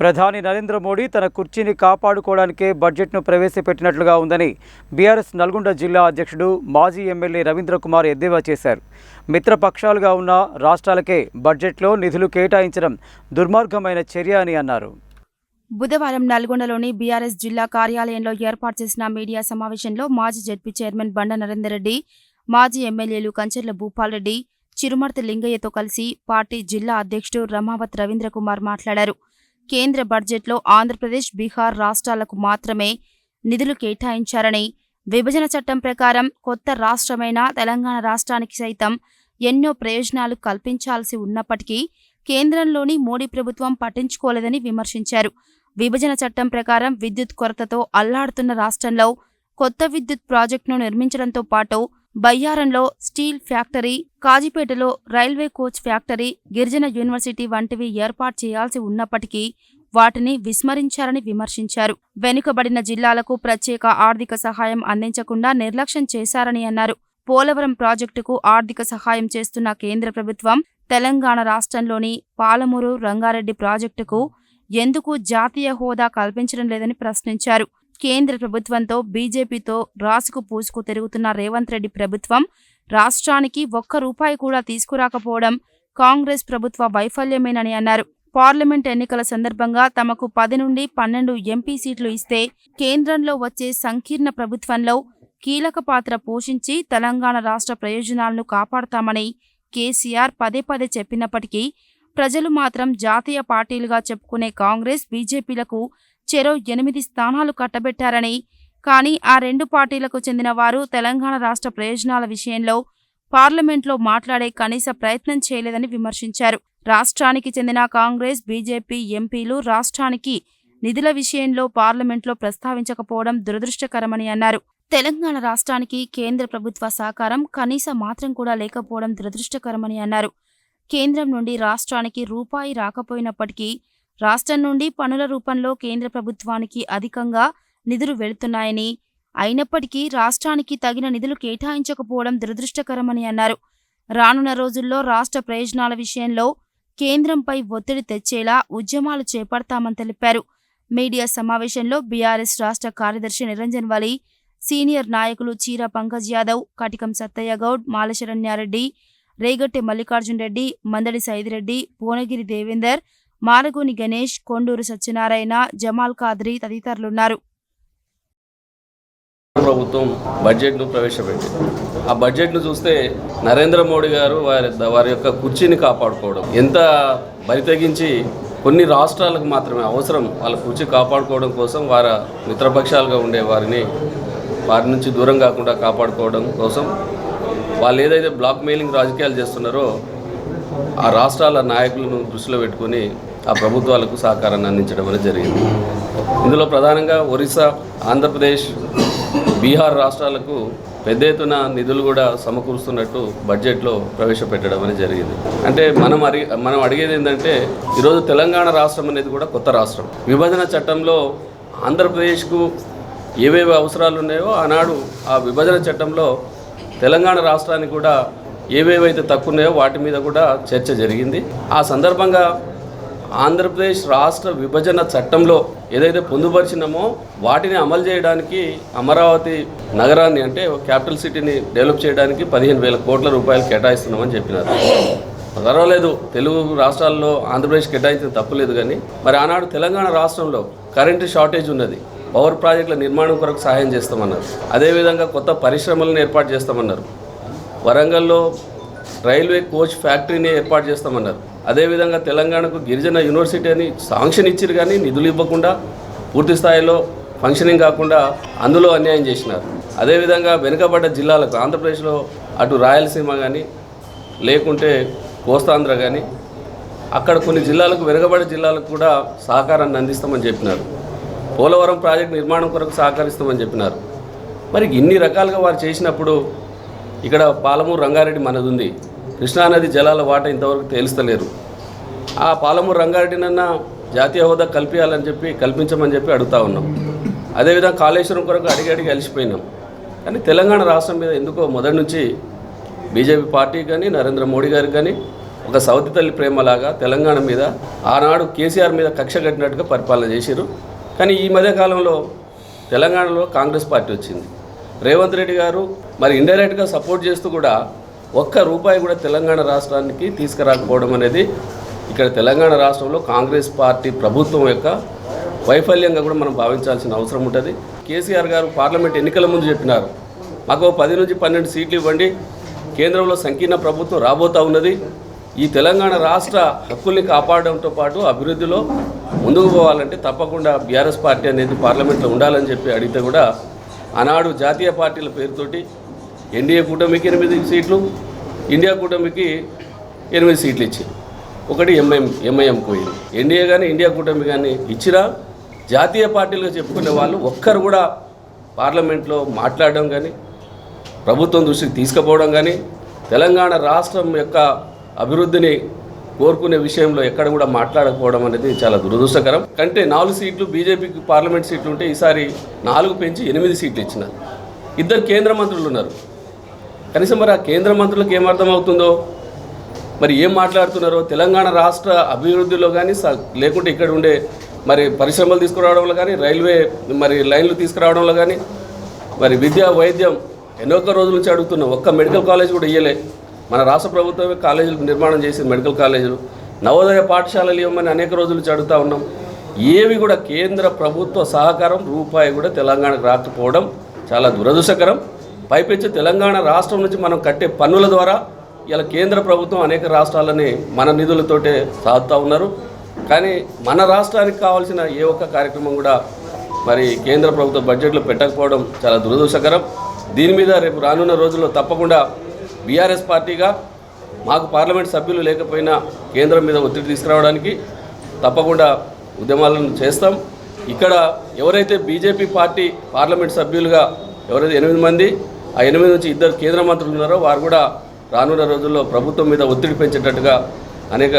ప్రధాని నరేంద్ర మోడీ తన కుర్చీని కాపాడుకోవడానికే బడ్జెట్ను ప్రవేశపెట్టినట్లుగా ఉందని బీఆర్ఎస్ నల్గొండ జిల్లా అధ్యక్షుడు మాజీ ఎమ్మెల్యే రవీంద్ర కుమార్ ఎద్దేవా చేశారు. మిత్రపక్షాలుగా ఉన్న రాష్ట్రాలకే బడ్జెట్లో నిధులు కేటాయించడం దుర్మార్గమైన చర్య అని అన్నారు. బుధవారం నల్గొండలోని బీఆర్ఎస్ జిల్లా కార్యాలయంలో ఏర్పాటు చేసిన మీడియా సమావేశంలో మాజీ జడ్పీ చైర్మన్ బండ నరేందర్ రెడ్డి మాజీ ఎమ్మెల్యేలు కంచెర్ల భూపాల్ రెడ్డి చిరుమర్తి లింగయ్యతో కలిసి పార్టీ జిల్లా అధ్యక్షుడు రమావత్ రవీంద్ర కుమార్ మాట్లాడారు. కేంద్ర బడ్జెట్లో ఆంధ్రప్రదేశ్ బీహార్ రాష్ట్రాలకు మాత్రమే నిధులు కేటాయించారని విభజన చట్టం ప్రకారం కొత్త రాష్ట్రమైన తెలంగాణ రాష్ట్రానికి సైతం ఎన్నో ప్రయోజనాలు కల్పించాల్సి ఉన్నప్పటికీ కేంద్రంలోని మోడీ ప్రభుత్వం పట్టించుకోలేదని విమర్శించారు. విభజన చట్టం ప్రకారం విద్యుత్ కొరతతో అల్లాడుతున్న రాష్ట్రంలో కొత్త విద్యుత్ ప్రాజెక్టును నిర్మించడంతో పాటు బయ్యారంలో స్టీల్ ఫ్యాక్టరీ కాజీపేటలో రైల్వే కోచ్ ఫ్యాక్టరీ గిరిజన యూనివర్సిటీ వంటివి ఏర్పాటు చేయాల్సి ఉన్నప్పటికీ వాటిని విస్మరించారని విమర్శించారు. వెనుకబడిన జిల్లాలకు ప్రత్యేక ఆర్థిక సహాయం అందించకుండా నిర్లక్ష్యం చేశారని అన్నారు. పోలవరం ప్రాజెక్టుకు ఆర్థిక సహాయం చేస్తున్న కేంద్ర ప్రభుత్వం తెలంగాణ రాష్ట్రంలోని పాలమూరు రంగారెడ్డి ప్రాజెక్టుకు ఎందుకు జాతీయ హోదా కల్పించడం లేదని ప్రశ్నించారు. కేంద్ర ప్రభుత్వంతో బీజేపీతో రాసుకు పూసుకు తిరుగుతున్న రేవంత్ రెడ్డి ప్రభుత్వం రాష్ట్రానికి ఒక్క రూపాయి కూడా తీసుకురాకపోవడం కాంగ్రెస్ ప్రభుత్వ వైఫల్యమేనని అన్నారు. పార్లమెంట్ ఎన్నికల సందర్భంగా తమకు పది నుండి పన్నెండు ఎంపీ సీట్లు ఇస్తే కేంద్రంలో వచ్చే సంకీర్ణ ప్రభుత్వంలో కీలక పాత్ర పోషించి తెలంగాణ రాష్ట్ర ప్రయోజనాలను కాపాడతామని కేసీఆర్ పదే పదే చెప్పినప్పటికీ ప్రజలు మాత్రం జాతీయ పార్టీలుగా చెప్పుకునే కాంగ్రెస్ బీజేపీలకు చెరో ఎనిమిది స్థానాలు కట్టబెట్టారని. కానీ ఆ రెండు పార్టీలకు చెందిన వారు తెలంగాణ రాష్ట్ర ప్రయోజనాల విషయంలో పార్లమెంట్లో మాట్లాడే కనీస ప్రయత్నం చేయలేదని విమర్శించారు. రాష్ట్రానికి చెందిన కాంగ్రెస్ బీజేపీ ఎంపీలు రాష్ట్రానికి నిధుల విషయంలో పార్లమెంట్లో ప్రస్తావించకపోవడం దురదృష్టకరమని అన్నారు. తెలంగాణ రాష్ట్రానికి కేంద్ర ప్రభుత్వ సహకారం కనీస మాత్రం కూడా లేకపోవడం దురదృష్టకరమని అన్నారు. కేంద్రం నుండి రాష్ట్రానికి రూపాయి రాకపోయినప్పటికీ రాష్ట్రం నుండి పనుల రూపంలో కేంద్ర ప్రభుత్వానికి అధికంగా నిధులు వెళుతున్నాయని. అయినప్పటికీ రాష్ట్రానికి తగిన నిధులు కేటాయించకపోవడం దురదృష్టకరమని అన్నారు. రానున్న రోజుల్లో రాష్ట్ర ప్రయోజనాల విషయంలో కేంద్రంపై ఒత్తిడి తెచ్చేలా ఉద్యమాలు చేపడతామని తెలిపారు. మీడియా సమావేశంలో బీఆర్ఎస్ రాష్ట్ర కార్యదర్శి నిరంజన్ వలి సీనియర్ నాయకులు చీర పంకజ్ యాదవ్ కటికం సత్తయ్య గౌడ్ మాలశరణ్యారెడ్డి రేగట్టె మల్లికార్జున్ రెడ్డి మందడి సైదిరెడ్డి భువనగిరి దేవేందర్ మారగోని గణేష్ కొండూరు సత్యనారాయణ జమాల్ కాద్రి తదితరులున్నారు. ప్రభుత్వం బడ్జెట్ను ప్రవేశపెట్టింది. ఆ బడ్జెట్ను చూస్తే నరేంద్ర మోడీ గారు వారి వారి యొక్క కుర్చీని కాపాడుకోవడం ఎంత బరితెగించి కొన్ని రాష్ట్రాలకు మాత్రమే అవసరం వాళ్ళ కుర్చీ కాపాడుకోవడం కోసం వారి మిత్రపక్షాలుగా ఉండే వారిని వారి నుంచి దూరం కాకుండా కాపాడుకోవడం కోసం వాళ్ళు ఏదైతే బ్లాక్ మెయిలింగ్ రాజకీయాలు చేస్తున్నారో ఆ రాష్ట్రాల నాయకులను దృష్టిలో పెట్టుకొని ఆ ప్రభుత్వాలకు సహకారాన్ని అందించడం అనేది జరిగింది. ఇందులో ప్రధానంగా ఒరిస్సా ఆంధ్రప్రదేశ్ బీహార్ రాష్ట్రాలకు పెద్ద ఎత్తున నిధులు కూడా సమకూరుస్తున్నట్టు బడ్జెట్లో ప్రవేశపెట్టడం అనేది జరిగింది. అంటే మనం అడిగి మనం అడిగేది ఏంటంటే ఈరోజు తెలంగాణ రాష్ట్రం అనేది కూడా కొత్త రాష్ట్రం. విభజన చట్టంలో ఆంధ్రప్రదేశ్కు ఏవేవి అవసరాలు ఉన్నాయో ఆనాడు ఆ విభజన చట్టంలో తెలంగాణ రాష్ట్రానికి కూడా ఏవేవైతే తక్కువ ఉన్నాయో వాటి మీద కూడా చర్చ జరిగింది. ఆ సందర్భంగా ఆంధ్రప్రదేశ్ రాష్ట్ర విభజన చట్టంలో ఏదైతే పొందుపరిచినామో వాటిని అమలు చేయడానికి అమరావతి నగరాన్ని అంటే క్యాపిటల్ సిటీని డెవలప్ చేయడానికి పదిహేను వేల కోట్ల రూపాయలు కేటాయిస్తున్నామని చెప్పినారు. పర్వాలేదు తెలుగు రాష్ట్రాల్లో ఆంధ్రప్రదేశ్ కేటాయించిన తప్పులేదు కానీ మరి ఆనాడు తెలంగాణ రాష్ట్రంలో కరెంటు షార్టేజ్ ఉన్నది. పవర్ ప్రాజెక్టుల నిర్మాణం కొరకు సహాయం చేస్తామన్నారు. అదేవిధంగా కొత్త పరిశ్రమలను ఏర్పాటు చేస్తామన్నారు. వరంగల్లో రైల్వే కోచ్ ఫ్యాక్టరీని ఏర్పాటు చేస్తామన్నారు. అదేవిధంగా తెలంగాణకు గిరిజన యూనివర్సిటీ అని శాంక్షన్ ఇచ్చారు కానీ నిధులు ఇవ్వకుండా పూర్తి స్థాయిలో ఫంక్షనింగ్ కాకుండా అందులో అన్యాయం చేసినారు. అదేవిధంగా వెనుకబడ్డ జిల్లాలకు ఆంధ్రప్రదేశ్లో అటు రాయలసీమ కానీ లేకుంటే కోస్తాంధ్ర కానీ అక్కడ కొన్ని జిల్లాలకు వెనుకబడ్డ జిల్లాలకు కూడా సహకారాన్ని అందిస్తామని చెప్పినారు. పోలవరం ప్రాజెక్టు నిర్మాణం కొరకు సహకరిస్తామని చెప్పినారు. మరి ఇన్ని రకాలుగా వారు చేసినప్పుడు ఇక్కడ పాలమూరు రంగారెడ్డి మనది ఉంది. కృష్ణానది జలాల వాట ఇంతవరకు తేలుస్తలేరు. ఆ పాలమూరు రంగారెడ్డినన్నా జాతీయ హోదా కల్పించాలని చెప్పి కల్పించమని చెప్పి అడుగుతా ఉన్నాం. అదేవిధంగా కాళేశ్వరం కొరకు అడిగి అడిగి అలిసిపోయినాం. కానీ తెలంగాణ రాష్ట్రం మీద ఎందుకో మొదటి నుంచి బీజేపీ పార్టీ కానీ నరేంద్ర మోడీ గారికి కానీ ఒక సౌతి తల్లి ప్రేమలాగా తెలంగాణ మీద ఆనాడు కేసీఆర్ మీద కక్ష కట్టినట్టుగా పరిపాలన చేశారు కానీ ఈ మధ్యకాలంలో తెలంగాణలో కాంగ్రెస్ పార్టీ వచ్చింది. రేవంత్ రెడ్డి గారు మరి ఇండైరెక్ట్గా సపోర్ట్ చేస్తూ కూడా ఒక్క రూపాయి కూడా తెలంగాణ రాష్ట్రానికి తీసుకురాకపోవడం అనేది ఇక్కడ తెలంగాణ రాష్ట్రంలో కాంగ్రెస్ పార్టీ ప్రభుత్వం యొక్క వైఫల్యంగా కూడా మనం భావించాల్సిన అవసరం ఉంటుంది. కేసీఆర్ గారు పార్లమెంట్ ఎన్నికల ముందు చెప్పినారు. మాకు పది నుంచి పన్నెండు సీట్లు ఇవ్వండి. కేంద్రంలో సంకీర్ణ ప్రభుత్వం రాబోతా ఉన్నది. ఈ తెలంగాణ రాష్ట్ర హక్కుల్ని కాపాడడంతో పాటు అభివృద్ధిలో ముందుకు పోవాలంటే తప్పకుండా బీఆర్ఎస్ పార్టీ అనేది పార్లమెంట్లో ఉండాలని చెప్పి అడిగితే కూడా ఆనాడు జాతీయ పార్టీల పేరుతోటి ఎన్డీఏ కూటమికి ఎనిమిది సీట్లు ఇండియా కూటమికి ఎనిమిది సీట్లు ఇచ్చింది ఒకటి ఎంఐఎం ఎంఐఎం పోయింది. ఎన్డీఏ కానీ ఇండియా కూటమి కానీ ఇచ్చినా జాతీయ పార్టీలుగా చెప్పుకునే వాళ్ళు ఒక్కరు కూడా పార్లమెంట్లో మాట్లాడడం కానీ ప్రభుత్వం దృష్టికి తీసుకుపోవడం కానీ తెలంగాణ రాష్ట్రం యొక్క అభివృద్ధిని కోరుకునే విషయంలో ఎక్కడ కూడా మాట్లాడకపోవడం అనేది చాలా దురదృష్టకరం. కంటే నాలుగు సీట్లు బీజేపీకి పార్లమెంట్ సీట్లు ఉంటే ఈసారి నాలుగు పెంచి ఎనిమిది సీట్లు ఇచ్చినారు. ఇద్దరు కేంద్ర మంత్రులు ఉన్నారు. కనీసం మరి ఆ కేంద్ర మంత్రులకు ఏమర్థమవుతుందో? మరి ఏం మాట్లాడుతున్నారో? తెలంగాణ రాష్ట్ర అభివృద్ధిలో కానీ స- లేకుంటే ఇక్కడ ఉండే మరి పరిశ్రమలు తీసుకురావడంలో కానీ రైల్వే మరి లైన్లు తీసుకురావడంలో కానీ మరి విద్య వైద్యం ఎన్నో రోజుల నుంచి అడుగుతున్నాం. ఒక్క మెడికల్ కాలేజ్ కూడా ఇయ్యలే. మన రాష్ట్ర ప్రభుత్వమే కాలేజీలు నిర్మాణం చేసింది మెడికల్ కాలేజీలు. నవోదయ పాఠశాలలు ఇవ్వమని అనేక రోజుల నుంచి అడుగుతూ ఉన్నాం. ఏవి కూడా కేంద్ర ప్రభుత్వ సహకారం రూపాయి కూడా తెలంగాణకు రాకపోవడం చాలా దురదృష్టకరం. పైపెచ్చి తెలంగాణ రాష్ట్రం నుంచి మనం కట్టే పన్నుల ద్వారా ఇలా కేంద్ర ప్రభుత్వం అనేక రాష్ట్రాలని మన నిధులతోటే సాగుతూ ఉన్నారు. కానీ మన రాష్ట్రానికి కావాల్సిన ఏ ఒక్క కార్యక్రమం కూడా మరి కేంద్ర ప్రభుత్వ బడ్జెట్లో పెట్టకపోవడం చాలా దురదృష్టకరం. దీని మీద రేపు రానున్న రోజుల్లో తప్పకుండా బీఆర్ఎస్ పార్టీగా మాకు పార్లమెంట్ సభ్యులు లేకపోయినా కేంద్రం మీద ఒత్తిడి తీసుకురావడానికి తప్పకుండా ఉద్యమాలను చేస్తాం. ఇక్కడ ఎవరైతే బీజేపీ పార్టీ పార్లమెంట్ సభ్యులుగా ఎవరైతే ఎనిమిది మంది ఆ ఎనిమిది నుంచి ఇద్దరు కేంద్ర మంత్రులు ఉన్నారో వారు కూడా రానున్న రోజుల్లో ప్రభుత్వం మీద ఒత్తిడి పెంచేటట్టుగా అనేక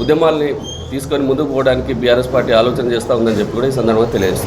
ఉద్యమాల్ని తీసుకొని ముందుకు పోవడానికి బీఆర్ఎస్ పార్టీ ఆలోచన చేస్తూ ఉందని చెప్పి కూడా ఈ సందర్భంగా తెలియజేస్తుంది